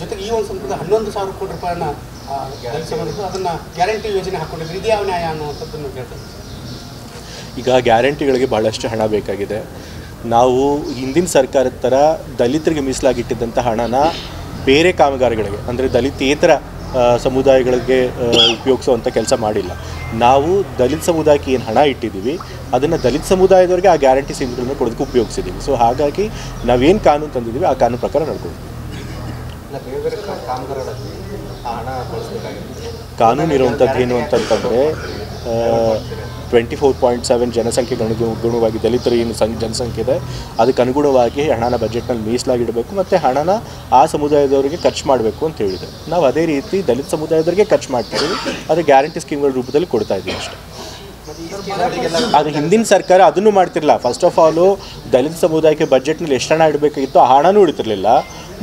ಜೊತೆಗೆ ಈ ಒಂದು ಸಂಪದ ಹನ್ನೊಂದು ಸಾವಿರ ಕೋಟಿ ರೂಪಾಯಿನ ಗ್ಯಾರಂಟಿ ಯೋಜನೆ ಹಾಕೊಂಡಿದ್ರು. ಇದು ಯಾವ ನ್ಯಾಯ ಅನ್ನುವಂಥದ್ದನ್ನು ಈಗ ಗ್ಯಾರಂಟಿಗಳಿಗೆ ಭಾಳಷ್ಟು ಹಣ ಬೇಕಾಗಿದೆ. ನಾವು ಹಿಂದಿನ ಸರ್ಕಾರದ ಥರ ದಲಿತರಿಗೆ ಮೀಸಲಾಗಿಟ್ಟಿದ್ದಂಥ ಹಣನ ಬೇರೆ ಕಾಮಗಾರಿಗಳಿಗೆ, ಅಂದರೆ ದಲಿತೇತರ ಸಮುದಾಯಗಳಿಗೆ ಉಪಯೋಗಿಸುವಂಥ ಕೆಲಸ ಮಾಡಿಲ್ಲ. ನಾವು ದಲಿತ ಸಮುದಾಯಕ್ಕೆ ಏನು ಹಣ ಇಟ್ಟಿದ್ದೀವಿ, ಅದನ್ನು ದಲಿತ ಸಮುದಾಯದವರಿಗೆ ಆ ಗ್ಯಾರಂಟಿ ಸ್ಕೀಮ್ಗಳನ್ನ ಕೊಡೋದಕ್ಕೆ ಉಪಯೋಗಿಸಿದ್ದೀವಿ. ಸೊ ಹಾಗಾಗಿ ನಾವೇನು ಕಾನೂನು ತಂದಿದ್ದೀವಿ, ಆ ಕಾನೂನು ಪ್ರಕಾರ ನಡ್ಕೊಳ್ತೀವಿ. ಕಾನೂನು ಇರುವಂಥದ್ದು ಏನು ಅಂತಂತಂದರೆ ಟ್ವೆಂಟಿ ಫೋರ್ ಪಾಯಿಂಟ್ ಸೆವೆನ್ ಜನಸಂಖ್ಯೆಗೆ ಅನುಗು ಅನುಗುಣವಾಗಿ ದಲಿತರ ಏನು ಸಂ ಜನಸಂಖ್ಯೆ ಇದೆ ಅದಕ್ಕೆ ಅನುಗುಣವಾಗಿ ಹಣನ ಬಜೆಟ್ನಲ್ಲಿ ಮೀಸಲಾಗಿಡಬೇಕು ಮತ್ತು ಹಣನ ಆ ಸಮುದಾಯದವರಿಗೆ ಖರ್ಚು ಮಾಡಬೇಕು ಅಂತ ಹೇಳಿದೆ ನಾವು ಅದೇ ರೀತಿ ದಲಿತ ಸಮುದಾಯದವರಿಗೆ ಖರ್ಚು ಮಾಡ್ತೀವಿ ಅದು ಗ್ಯಾರಂಟಿ ಸ್ಕೀಮ್ಗಳ ರೂಪದಲ್ಲಿ ಕೊಡ್ತಾ ಇದ್ದೀವಿ ಅಷ್ಟೇ. ಆದರೆ ಹಿಂದಿನ ಸರ್ಕಾರ ಅದನ್ನು ಮಾಡ್ತಿರಲಿಲ್ಲ. ಫಸ್ಟ್ ಆಫ್ ಆಲು ದಲಿತ ಸಮುದಾಯಕ್ಕೆ ಬಜೆಟ್ನಲ್ಲಿ ಎಷ್ಟು ಹಣ ಇಡಬೇಕಾಗಿತ್ತು ಆ ಹಣನೂ ಇಡ್ತಿರ್ಲಿಲ್ಲ.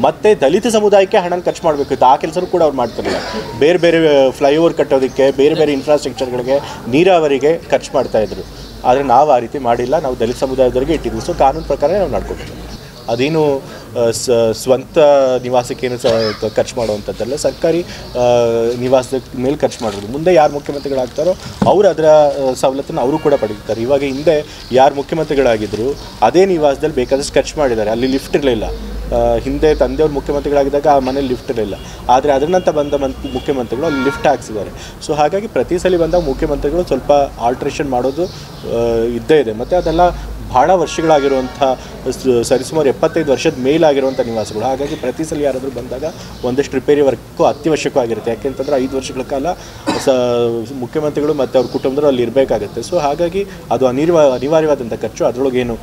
ಮತ್ತು ದಲಿತ ಸಮುದಾಯಕ್ಕೆ ಹಣ ಖರ್ಚು ಮಾಡಬೇಕಿತ್ತು ಆ ಕೆಲಸನೂ ಕೂಡ ಅವ್ರು ಮಾಡ್ತಿರಲಿಲ್ಲ. ಬೇರೆ ಬೇರೆ ಫ್ಲೈಓವರ್ ಕಟ್ಟೋದಕ್ಕೆ, ಬೇರೆ ಬೇರೆ ಇನ್ಫ್ರಾಸ್ಟ್ರಕ್ಚರ್ಗಳಿಗೆ ನೀರಾವರಿಗೆ ಖರ್ಚು ಮಾಡ್ತಾಯಿದ್ರು ಆದರೆ ನಾವು ಆ ರೀತಿ ಮಾಡಿಲ್ಲ. ನಾವು ದಲಿತ ಸಮುದಾಯದವರಿಗೆ ಇಟ್ಟಿದ್ವಿ. ಸೊ ಕಾನೂನು ಪ್ರಕಾರ ನಾವು ನಡ್ಕೊತೀವಿ ಅದೇನು ಸ್ವಂತ ನಿವಾಸಕ್ಕೇನು ಖರ್ಚು ಮಾಡುವಂಥದ್ದಲ್ಲ. ಸರ್ಕಾರಿ ನಿವಾಸದ ಮೇಲೆ ಖರ್ಚು ಮಾಡೋದು. ಮುಂದೆ ಯಾರು ಮುಖ್ಯಮಂತ್ರಿಗಳಾಗ್ತಾರೋ ಅವರು ಅದರ ಸವಲತ್ತನ್ನು ಅವರು ಕೂಡ ಪಡೀತಾರೆ ಇವಾಗ ಹಿಂದೆ ಯಾರು ಮುಖ್ಯಮಂತ್ರಿಗಳಾಗಿದ್ದರು ಅದೇ ನಿವಾಸದಲ್ಲಿ ಬೇಕಾದಷ್ಟು ಖರ್ಚು ಮಾಡಿದ್ದಾರೆ. ಅಲ್ಲಿ ಲಿಫ್ಟ್ ಇರಲಿಲ್ಲ. ಹಿಂದೆ ತಂದೆಯವರು ಮುಖ್ಯಮಂತ್ರಿಗಳಾಗಿದ್ದಾಗ ಆ ಮನೇಲಿ ಲಿಫ್ಟ್ ಇರಲಿಲ್ಲ ಆದರೆ ನಂತರ ಬಂದ ಮಂತ್ ಮುಖ್ಯಮಂತ್ರಿಗಳು ಅಲ್ಲಿ ಲಿಫ್ಟ್ ಹಾಕ್ಸಿದ್ದಾರೆ. ಸೊ ಹಾಗಾಗಿ ಪ್ರತಿ ಸಲ ಬಂದಾಗ ಮುಖ್ಯಮಂತ್ರಿಗಳು ಸ್ವಲ್ಪ ಆಲ್ಟ್ರೇಷನ್ ಮಾಡೋದು ಇದ್ದೇ ಇದೆ. ಮತ್ತು ಅದೆಲ್ಲ ಭಾಳ ವರ್ಷಗಳಾಗಿರುವಂಥ ಸರಿಸುಮಾರು ಎಪ್ಪತ್ತೈದು ವರ್ಷದ ಮೇಲಾಗಿರುವಂಥ ನಿವಾಸಗಳು. ಹಾಗಾಗಿ ಪ್ರತಿ ಸಲ ಯಾರಾದರೂ ಬಂದಾಗ ಒಂದಷ್ಟು ರಿಪೇರಿ ವರ್ಕು ಅತ್ಯವಶ್ಯಕವಾಗಿರುತ್ತೆ ಯಾಕೆಂತಂದರೆ ಐದು ವರ್ಷಗಳ ಕಾಲ ಸ, ಮುಖ್ಯಮಂತ್ರಿಗಳು ಮತ್ತು ಅವ್ರ ಕುಟುಂಬದವರು ಅಲ್ಲಿ ಇರಬೇಕಾಗುತ್ತೆ. ಸೊ ಹಾಗಾಗಿ ಅದು ಅನಿರ್ವ, ಅನಿವಾರ್ಯವಾದಂಥ ಖರ್ಚು ಅದರೊಳಗೇನು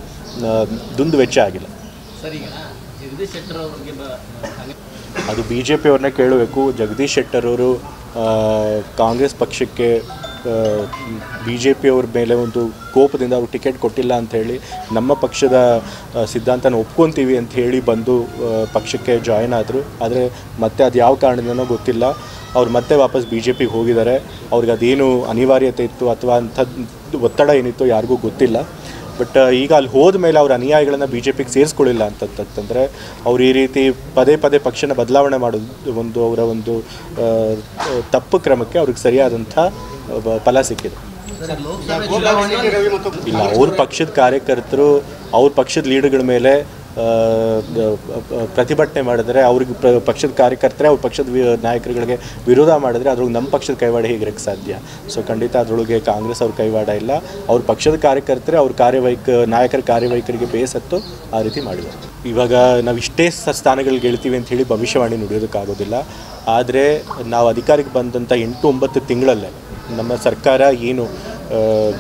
ದುಂದು ವೆಚ್ಚ ಆಗಿಲ್ಲ. ಸರ್ ಜಗದೀಶ್ ಶೆಟ್ಟರ್ ಅವ್ರಿಗೆ ಅದು ಬಿ ಜೆ ಪಿಯವ್ರನ್ನ ಕೇಳಬೇಕು. ಜಗದೀಶ್ ಶೆಟ್ಟರ್ ಅವರು ಕಾಂಗ್ರೆಸ್ ಪಕ್ಷಕ್ಕೆ ಬಿ ಜೆ ಪಿಯವ್ರ ಮೇಲೆ ಒಂದು ಕೋಪದಿಂದ ಅವ್ರು ಟಿಕೆಟ್ ಕೊಟ್ಟಿಲ್ಲ ಅಂತ ಹೇಳಿ, ನಮ್ಮ ಪಕ್ಷದ ಸಿದ್ಧಾಂತನ ಒಪ್ಕೊತೀವಿ ಅಂತ ಹೇಳಿ ಬಂದು ಪಕ್ಷಕ್ಕೆ ಜಾಯ್ನ್ ಆದರು. ಆದರೆ ಮತ್ತೆ ಅದು ಯಾವ ಕಾರಣದಿಂದನೋ ಗೊತ್ತಿಲ್ಲ. ಅವ್ರು ಮತ್ತೆ ವಾಪಸ್ ಬಿ ಜೆ ಪಿಗೆ ಹೋಗಿದ್ದಾರೆ. ಅವ್ರಿಗೆ ಅದೇನು ಅನಿವಾರ್ಯತೆ ಇತ್ತು ಅಥವಾ ಅಂಥದ್ದು ಒತ್ತಡ ಏನಿತ್ತು ಯಾರಿಗೂ ಗೊತ್ತಿಲ್ಲ. ಬಟ್ ಈಗ ಅಲ್ಲಿ ಹೋದ ಮೇಲೆ ಅವ್ರ ಅನುಯಾಯಿಗಳನ್ನು ಬಿ ಜೆ ಪಿಗೆ ಸೇರಿಸ್ಕೊಳ್ಳಿಲ್ಲ ಅಂತಂತಂದರೆ ಅವ್ರು ಈ ರೀತಿ ಪದೇ ಪದೇ ಪಕ್ಷನ ಬದಲಾವಣೆ ಮಾಡೋದು ಒಂದು ಅವರ ಒಂದು ತಪ್ಪು ಕ್ರಮಕ್ಕೆ ಅವ್ರಿಗೆ ಸರಿಯಾದಂಥ ಫಲ ಸಿಕ್ಕಿದೆ. ಇಲ್ಲ ಅವ್ರ ಪಕ್ಷದ ಕಾರ್ಯಕರ್ತರು ಅವ್ರ ಪಕ್ಷದ ಲೀಡರ್ಗಳ ಮೇಲೆ ಪ್ರತಿಭಟನೆ ಮಾಡಿದ್ರೆ ಅವ್ರಿಗೆ ಪಕ್ಷದ ಕಾರ್ಯಕರ್ತರೆ ಅವ್ರ ಪಕ್ಷದ ನಾಯಕರುಗಳಿಗೆ ವಿರೋಧ ಮಾಡಿದ್ರೆ ಅದ್ರೊಳಗೆ ನಮ್ಮ ಪಕ್ಷದ ಕೈವಾಡ ಹೇಗಿರೋಕ್ಕೆ ಸಾಧ್ಯ? ಸೊ ಖಂಡಿತ ಅದರೊಳಗೆ ಕಾಂಗ್ರೆಸ್ ಅವ್ರ ಕೈವಾಡ ಇಲ್ಲ. ಅವ್ರ ಪಕ್ಷದ ಕಾರ್ಯಕರ್ತರೆ ಅವ್ರ ಕಾರ್ಯವೈಖ ನಾಯಕರ ಕಾರ್ಯವೈಖರಿಗೆ ಬೇಸತ್ತು ಆ ರೀತಿ ಮಾಡಿದ್ದಾರೆ. ಇವಾಗ ನಾವು ಇಷ್ಟೇ ಸ್ಥಾನಗಳಿಗೆ ಗೆಳ್ತೀವಿ ಅಂತ ಹೇಳಿ ಭವಿಷ್ಯವಾಣಿ ನುಡಿಯೋದಕ್ಕಾಗೋದಿಲ್ಲ. ಆದರೆ ನಾವು ಅಧಿಕಾರಕ್ಕೆ ಬಂದಂಥ ಎಂಟು ಒಂಬತ್ತು ತಿಂಗಳಲ್ಲೇ ನಮ್ಮ ಸರ್ಕಾರ ಏನು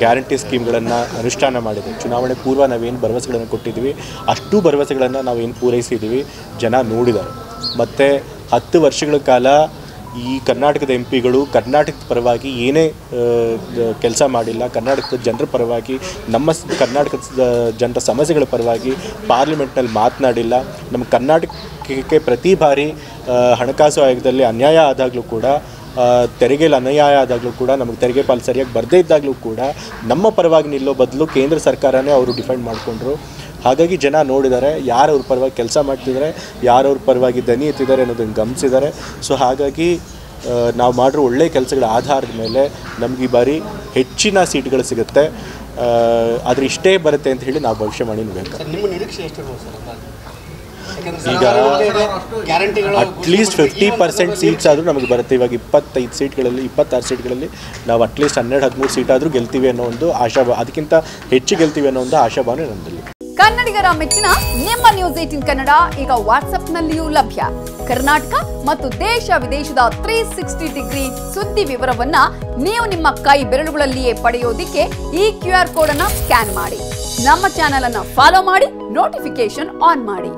ಗ್ಯಾರಂಟಿ ಸ್ಕೀಮ್ಗಳನ್ನು ಅನುಷ್ಠಾನ ಮಾಡಿದೆ. ಚುನಾವಣೆ ಪೂರ್ವ ನಾವೇನು ಭರವಸೆಗಳನ್ನು ಕೊಟ್ಟಿದ್ದೀವಿ, ಅಷ್ಟು ಭರವಸೆಗಳನ್ನು ನಾವೇನು ಪೂರೈಸಿದ್ದೀವಿ ಜನ ನೋಡಿದ್ದಾರೆ. ಮತ್ತು ಹತ್ತು ವರ್ಷಗಳ ಕಾಲ ಈ ಕರ್ನಾಟಕದ ಎಂ ಪಿಗಳು ಕರ್ನಾಟಕದ ಪರವಾಗಿ ಏನೇ ಕೆಲಸ ಮಾಡಿಲ್ಲ, ಕರ್ನಾಟಕದ ಜನರ ಪರವಾಗಿ, ನಮ್ಮ ಕರ್ನಾಟಕದ ಜನರ ಸಮಸ್ಯೆಗಳ ಪರವಾಗಿ ಪಾರ್ಲಿಮೆಂಟ್ನಲ್ಲಿ ಮಾತನಾಡಿಲ್ಲ. ನಮ್ಮ ಕರ್ನಾಟಕಕ್ಕೆ ಪ್ರತಿ ಬಾರಿ ಹಣಕಾಸು ಆಯೋಗದಲ್ಲಿ ಅನ್ಯಾಯ ಆದಾಗಲೂ ಕೂಡ ತೆರಿಗೆಯಲ್ಲಿ ಅನ್ಯಾಯ ಆದಾಗಲೂ ಕೂಡ, ನಮಗೆ ತೆರಿಗೆ ಪಾಲು ಸರಿಯಾಗಿ ಬರದೇ ಇದ್ದಾಗಲೂ ಕೂಡ, ನಮ್ಮ ಪರವಾಗಿ ನಿಲ್ಲೋ ಬದಲು ಕೇಂದ್ರ ಸರ್ಕಾರನೇ ಅವರು ಡಿಫೆಂಡ್ ಮಾಡಿಕೊಂಡ್ರು. ಹಾಗಾಗಿ ಜನ ನೋಡಿದ್ದಾರೆ ಯಾರು ಅವ್ರ ಪರವಾಗಿ ಕೆಲಸ ಮಾಡ್ತಿದ್ದಾರೆ ಯಾರು ಅವ್ರ ಪರವಾಗಿ ದನಿ ಎತ್ತಿದ್ದಾರೆ ಅನ್ನೋದನ್ನು ಗಮನಿಸಿದ್ದಾರೆ ಸೊ ಹಾಗಾಗಿ ನಾವು ಮಾಡಿರೋ ಒಳ್ಳೆಯ ಕೆಲಸಗಳ ಆಧಾರದ ಮೇಲೆ ನಮಗೆ ಈ ಬಾರಿ ಹೆಚ್ಚಿನ ಸೀಟ್ಗಳು ಸಿಗುತ್ತೆ. ಆದರೆ ಇಷ್ಟೇ ಬರುತ್ತೆ ಅಂತ ಹೇಳಿ ನಾವು ಭವಿಷ್ಯ ಮಾಡಿ ಸರ್, ನಿಮ್ಮ ನಿರೀಕ್ಷೆ ಸರ್ ಈಗ ಅಟ್ಲೀಸ್ಟ್ ಫಿಫ್ಟಿ ಪರ್ಸೆಂಟ್ ಸೀಟ್ಸ್ ಆದರೂ ನಮಗೆ ಬರುತ್ತೆ. ಇವಾಗ ಇಪ್ಪತ್ತೈದು ಸೀಟ್ಗಳಲ್ಲಿ ಇಪ್ಪತ್ತಾರು ಸೀಟ್ಗಳಲ್ಲಿ ನಾವು ಅಟ್ಲೀಸ್ಟ್ ಹನ್ನೆರಡು ಹದಿಮೂರು ಸೀಟ್ ಆದರೂ ಗೆಲ್ತೀವಿ ಅನ್ನೋ ಒಂದು ಆಶಾಭಾ ಅದಕ್ಕಿಂತ ಹೆಚ್ಚು ಗೆಲ್ತೀವಿ ಅನ್ನೋ ಒಂದು ಆಶಾಭಾವನೆ ನಮ್ಮಲ್ಲಿ ಕನ್ನಡಿಗರ ಮೆಚ್ಚಿನ ನಿಮ್ಮ ನ್ಯೂಸ್ ಏಟಿನ್ ಕನ್ನಡ ಈಗ ವಾಟ್ಸ್ಆಪ್ನಲ್ಲಿಯೂ ಲಭ್ಯ. ಕರ್ನಾಟಕ ಮತ್ತು ದೇಶ ವಿದೇಶದ ತ್ರೀ ಸಿಕ್ಸ್ಟಿ ಡಿಗ್ರಿ ಸುದ್ದಿ ವಿವರವನ್ನ ನೀವು ನಿಮ್ಮ ಕೈ ಬೆರಳುಗಳಲ್ಲಿಯೇ ಪಡೆಯೋದಿಕ್ಕೆ ಈ ಕ್ಯೂ ಆರ್ ಕೋಡ್ ಅನ್ನ ಸ್ಕ್ಯಾನ್ ಮಾಡಿ. ನಮ್ಮ ಚಾನೆಲ್ ಅನ್ನ ಫಾಲೋ ಮಾಡಿ ನೋಟಿಫಿಕೇಶನ್ ಆನ್ ಮಾಡಿ.